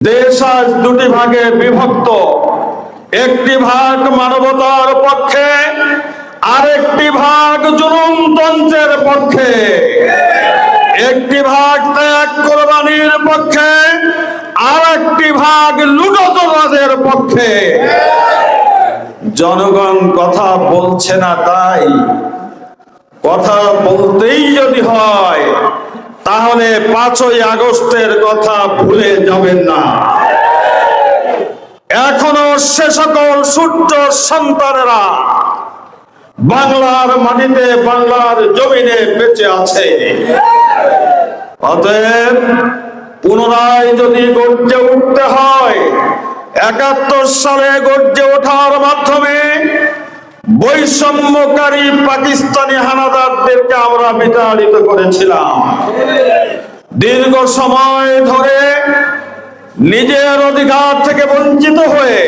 দেশ আজ দুটি ভাগে বিভক্ত। একটি ভাগ মানবতার পক্ষে, আরেকটি ভাগ জুলুমতন্ত্রের পক্ষে। একটি ভাগ ত্যাগ কোরবানির পক্ষে আর একটি ভাগ লুটতরাজের পক্ষে। জনগণ কথা বলছে না তাই, কথা বলতেই যদি হয় তাহলে পাঁচই আগস্টের কথা ভুলে যাবেন না। এখনও সে সকল সূর্য সন্তানেরা বাংলার মাটিতে, বাংলার জমিনে বেঁচে আছে। অতএব পুনরায় যদি গর্জে উঠতে হয়, একাত্তর সালে গর্জে ওঠার মাধ্যমে বৈষম্যকারী পাকিস্তানি হানাদারদেরকে আমরা বিতাড়িত করেছিলাম। দীর্ঘ সময় ধরে নিজের অধিকার থেকে বঞ্চিত হয়ে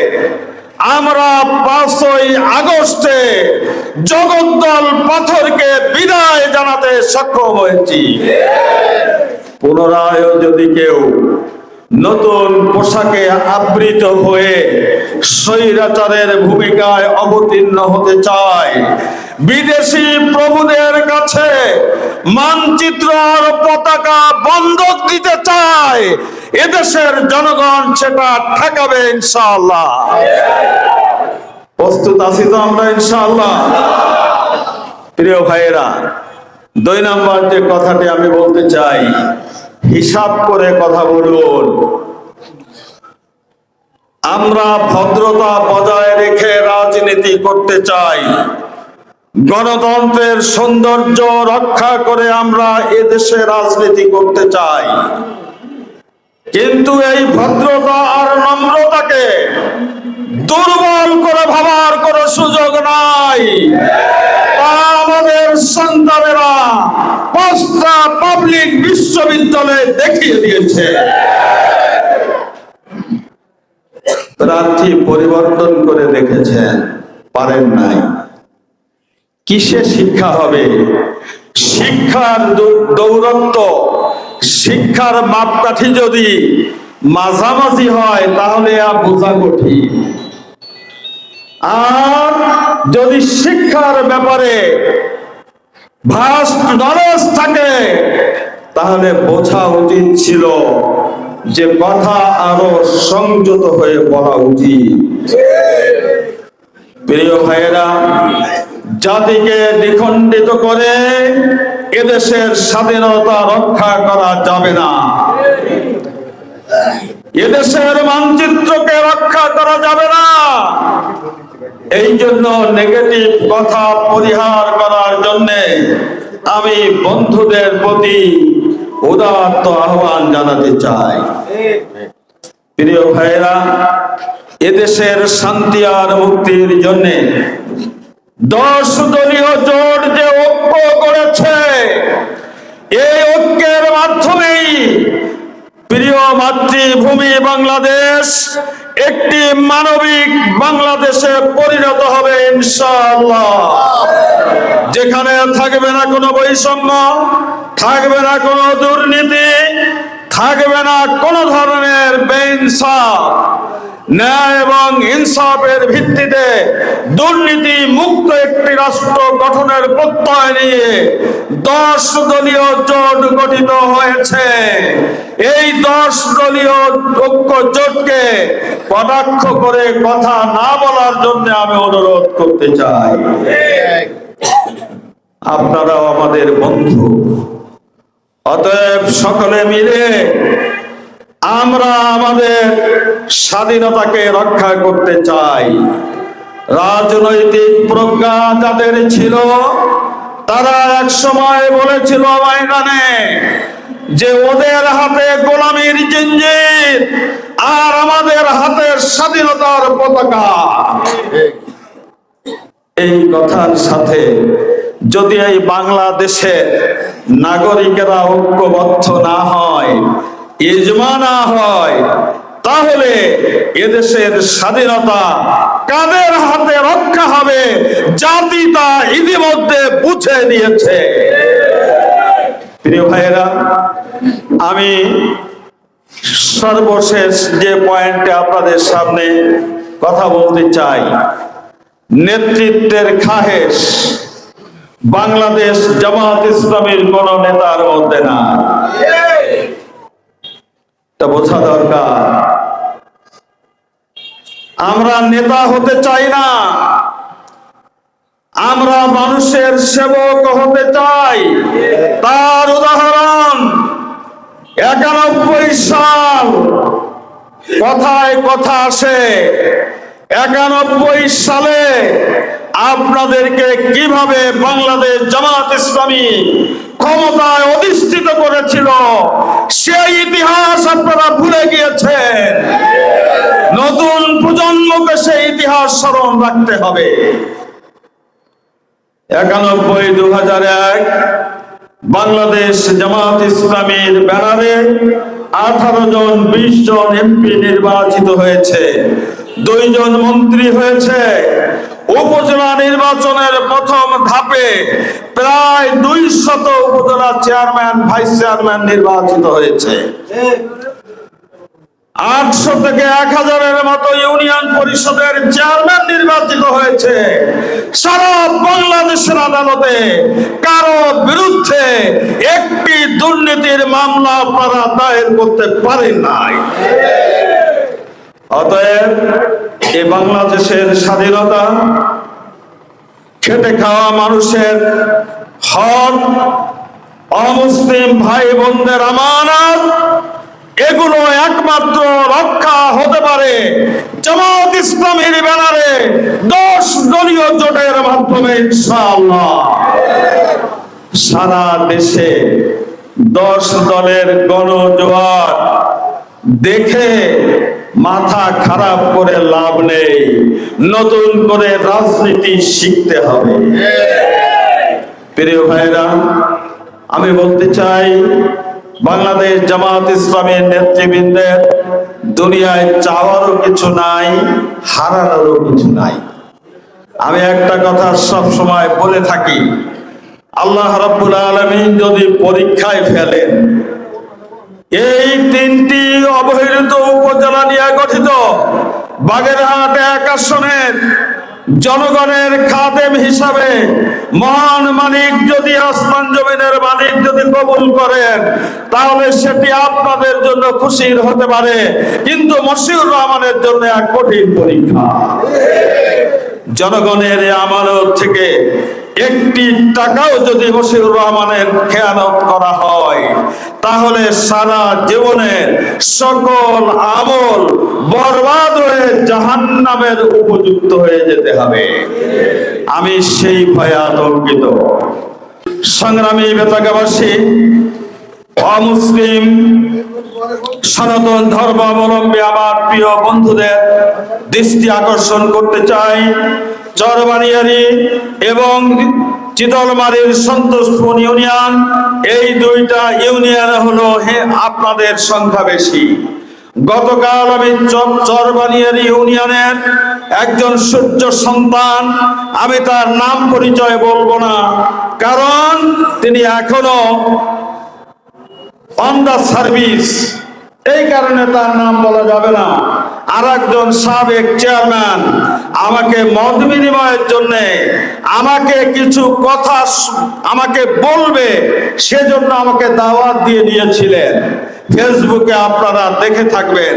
আমরা পাঁচই আগস্টে জগদ্দল পাথরকে বিদায় জানাতে সক্ষম হয়েছি। পুনরায় যদি কেউ নতুন পোশাকে আবৃত হয়ে স্বৈরাচারের ভূমিকায় অবতীর্ণ হতে চায়। বিদেশি প্রভুদের কাছে মানচিত্র আর পতাকা বন্ধক দিতে চায়। এদেশের জনগণ সেটা ঠেকাবে ইনশাআল্লাহ। প্রস্তুত আছি তো আমরা ইনশাআল্লাহ। প্রিয় ভাইয়েরা, দুই নম্বর যে কথাটি আমি বলতে চাই হিসাব করে কথা বলুন। আমরা ভদ্রতা বজায় রেখে রাজনীতি করতে চাই। গণতন্ত্রের সৌন্দর্য রক্ষা করে আমরা এদেশে রাজনীতি করতে চাই। কিন্তু এই ভদ্রতা আর নম্রতাকে দুর্বল করে ভাবার কোনো সুযোগ নাই। আমাদের সন্তানেরা পাঁচটা পাবলিক বিশ্ববিদ্যালয়ে দেখিয়ে দিয়েছে। প্রার্থী পরিবর্তন করে দেখেছেন, পারেন নাই। কিসে শিক্ষা হবে? শিক্ষার দৌরত্ব, শিক্ষার মাপকাঠি যদি মাঝামাঝি হয়, তাহলে আর বোঝা কঠিন। আর যদি শিক্ষার ব্যাপারে ভাস্ট নলেজ থাকে, তাহলে বোঝা উচিত ছিল যে কথা আরও সংযত হয়ে বলা উচিত। প্রিয় ভাইয়েরা, জাতিকে দ্বিখণ্ডিত করে এদেশের স্বাধীনতা রক্ষা করা যাবে না। এদেশের মানচিত্রকে রক্ষা করা যাবে না। এই জন্য নেগেটিভ কথা পরিহার করার জন্য আমি বন্ধুদের প্রতি উদাত্ত আহ্বান জানাতে চাই। প্রিয় ভাইরা এদেশের শান্তি আর মুক্তির জন্য দশ দলীয় জোট যে ঐক্য করেছে, এই ঐক্যের মাধ্যমেই প্রিয় মাতৃভূমি বাংলাদেশ একটি মানবিক বাংলাদেশে পরিণত হবে ইনশাআল্লাহ। যেখানে থাকবে না কোনো বৈষম্য, থাকবে না কোনো দুর্নীতি, থাকবে না কোনো ধরনের বেইনসাফ। ন্যায় এবং ইনসাফের ভিত্তিতে দুর্নীতি মুক্ত একটি রাষ্ট্র গঠনের প্রত্যয় নিয়ে দশ দলীয় জোট গঠিত হয়েছে। এই দশ দলীয় ঐক্য জোটকে কটাক্ষ করে কথা না বলার জন্য আমি অনুরোধ করতে চাই। আপনারাও আমাদের বন্ধু। অতএব সকলে মিলে আমরা আমাদের স্বাধীনতাকে রক্ষা করতে চাই। রাজনৈতিক প্রজ্ঞা যাদের ছিল, তারা এক সময় বলেছিল ময়দানে যে ওদের হাতে গোলামির জিঞ্জির আর আমাদের হাতের স্বাধীনতার পতাকা। এই কথার সাথে যদি এই বাংলাদেশের নাগরিকেরা ঐক্যবদ্ধ না হয় ইজমা না হয়, তাহলে এদেশের স্বাধীনতা কাদের হাতে রক্ষা হবে, জাতি তা ইতিমধ্যে বুঝে নিয়েছে। প্রিয় ভাইয়েরা, আমি সর্বশেষ যে পয়েন্টে আপনাদের সামনে কথা বলতে চাই, নেতৃত্বের খাহেশ বাংলাদেশ জামাত ইসলামের কোন নেতার মধ্যে না। তা বোঝা দরকার। আমরা নেতা হতে চাই না। আমরা মানুষের সেবক হতে চাই। তার উদাহরণ, একানব্বই সাল, কথায় কথা আসে, একানব্বই সালে আপনাদেরকে কীভাবে বাংলাদেশ জামাত ইসলামী ক্ষমতায় অধিষ্ঠিত করেছিল। সেই ইতিহাস আপনারা ভুলে গিয়েছেন। নতুন প্রজন্মকে সেই ইতিহাস স্মরণ রাখতে হবে। একানব্বই দু এক, বাংলাদেশ জামাত ইসলামীর ব্যানারে আঠারো জন, বিশ জন এমপি নির্বাচিত হয়েছে। দুইজন মন্ত্রী হয়েছে। উপজেলা নির্বাচনের প্রথম ধাপে প্রায় দুই শত উপজেলা চেয়ারম্যান, ভাইস চেয়ারম্যান নির্বাচিত হয়েছে। আটশো থেকে এক হাজারের মতো ইউনিয়ন পরিষদের চেয়ারম্যান নির্বাচিত হয়েছে। সারা বাংলাদেশের আদালতে কারও বিরুদ্ধে একটি দুর্নীতির মামলা আপনারা দায়ের করতে পারেন নাই। অতএব এ বাংলাদেশের স্বাধীনতা, খেটে খাওয়া মানুষের হক, অমুসলিম ভাই বোনদের আমানত, এগুলো একমাত্র রক্ষা হতে পারে জামাত ইসলামের ব্যানারে দশ দলীয় জোটের মাধ্যমে সারা দেশে দশ দলের গণজোয়ার দেখে মাথা খারাপ করে লাভ নেই। নতুন করে রাজনীতি শিখতে হবে। প্রিয় ভাইরা আমি বলতে চাই, বাংলাদেশ জামাত ইসলামের নেতৃবৃন্দের, দুনিয়ায় চাওয়ারও কিছু নাই, হারানোরও কিছু নাই। আমি একটা কথা সব সময় বলে থাকি, আল্লাহ রাব্বুল আলামিন যদি পরীক্ষায় ফেলেন এই তিনটি অবহেলিত উপজেলা নিয়ে গঠিত বাগেরহাট এক জনগণের খাদেম হিসাবে মহান মালিক যদি আসমান জমিনের মালিক যদি কবুল করেন, তাহলে সেটি আপনাদের জন্য খুশির হতে পারে। কিন্তু মশিউর রহমানের জন্য এক কঠিন পরীক্ষা। জনগণের আমানত থেকে একটি টাকাও যদি মশিউর রহমানের খেয়ানত করা হয়, তাহলে সারা জীবনের সকল আমল বরবাদ হয়ে জাহান্নামের উপযুক্ত হয়ে যেতে হবে। আমি সেই ভয়ে আতঙ্কিত। সংগ্রামী বেতাগাবাসী, অমুসলিম, সনাতন ধর্মাবলম্বী আমার প্রিয় বন্ধুদের দৃষ্টি আকর্ষণ করতে চাই। চরবানিয়ারি এবং চিতলমারির সন্তোষপুর ইউনিয়ন, এই দুইটা ইউনিয়ন হলো হে আপনাদের সংখ্যা বেশি। গতকাল আমি চর- চরবানিয়ারি ইউনিয়নের একজন সূর্য সন্তান, আমি তার নাম পরিচয় বলব না, কারণ তিনি এখনও অন দা সার্ভিস এই কারণে তার নাম বলা যাবে না। আর একজন সাবেক চেয়ারম্যান আমাকে মত বিনিময়ের জন্য আমাকে কিছু কথা আমাকে বলবে, সেজন্য আমাকে দাওয়াত দিয়ে দিয়েছিলেন ফেসবুকে আপনারা দেখে থাকবেন।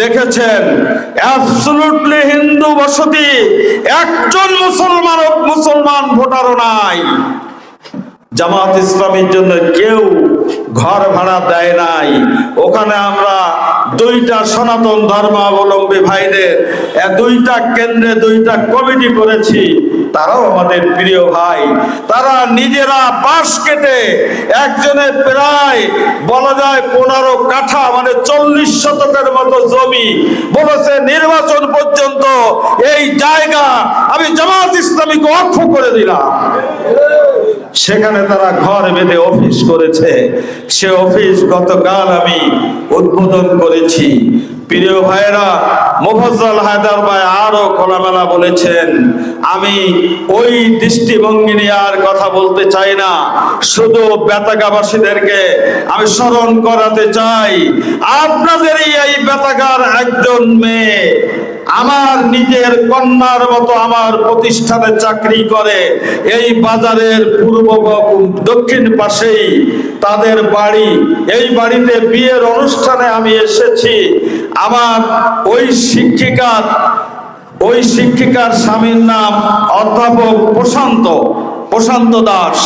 দেখেছেন অ্যাবসলুটলি হিন্দু বসতি, একজন মুসলমান মুসলমান ভোটারও নাই। জামাত ইসলামের জন্য কেউ ঘর ভাড়া দেয় নাই। ওখানে আমরা দুইটা সনাতন ধর্মাবলম্বী ভাইদের দুইটা কেন্দ্রে দুইটা কমিটি করেছি। তারাও আমাদের প্রিয় ভাই। তারা নিজেরা বাঁশ কেটে একজনের প্রায় বলা যায় পনেরো কাঠা মানে চল্লিশ শতকের মতো জমি বলেছে, নির্বাচন পর্যন্ত এই জায়গা আমি জামাত ইসলামীকে অক্ষ করে দিলাম। সেখানে তারা ঘর বেঁধে অফিস করেছে। সে অফিস গতকাল আমি উদ্বোধন করেছি। প্রিয় ভাইরা মোফাজ্জল হায়দার ভাই আরও খোলামেলা বলেছেন, আমি ওই দৃষ্টিভঙ্গি নিয়ে আর কথা বলতে চাই না। শুধু বেতাগাবাসীদেরকে আমি স্মরণ করাতে চাই, আপনাদেরই এই বেতাগার একজন মেয়ে আমার নিজের কন্যার মতো আমার প্রতিষ্ঠানে চাকরি করে, এই বাজারের পূর্ব দক্ষিণ পাশেই তাদের বাড়ি, এই বাড়িতে বিয়ের অনুষ্ঠানে আমি এসেছি। আমার ওই শিক্ষিকার ওই শিক্ষিকার স্বামীর নাম অধ্যাপক প্রশান্ত প্রশান্ত দাস।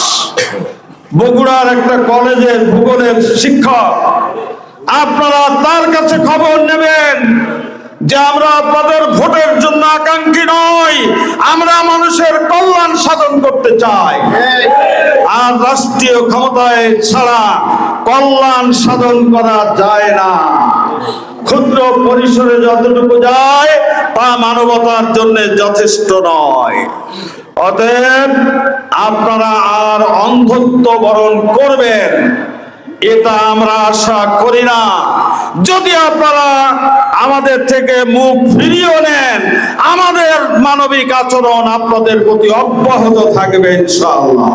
বগুড়ার একটা কলেজের ভূগোলের শিক্ষক। আপনারা তার কাছে খবর নেবেন। যে আমরা আপনাদের ভোটের জন্য আকাঙ্ক্ষী নই, আমরা মানুষের কল্যাণ সাধন করতে চাই। আর রাষ্ট্রীয় ক্ষমতায় ছাড়া কল্যাণ সাধন করা যায় না। ক্ষুদ্র পরিসরে যতটুকু যায়, তা মানবতার জন্য যথেষ্ট নয়। অতএব আপনারা আর অন্ধত্ব বরণ করবেন। এটা আমরা আশা করি না। যদি আপনারা আমাদের থেকে মুখ ফিরিয়ে নেন, আমাদের মানবিক আচরণ আপনাদের প্রতি অব্যাহত থাকবে ইনশাআল্লাহ।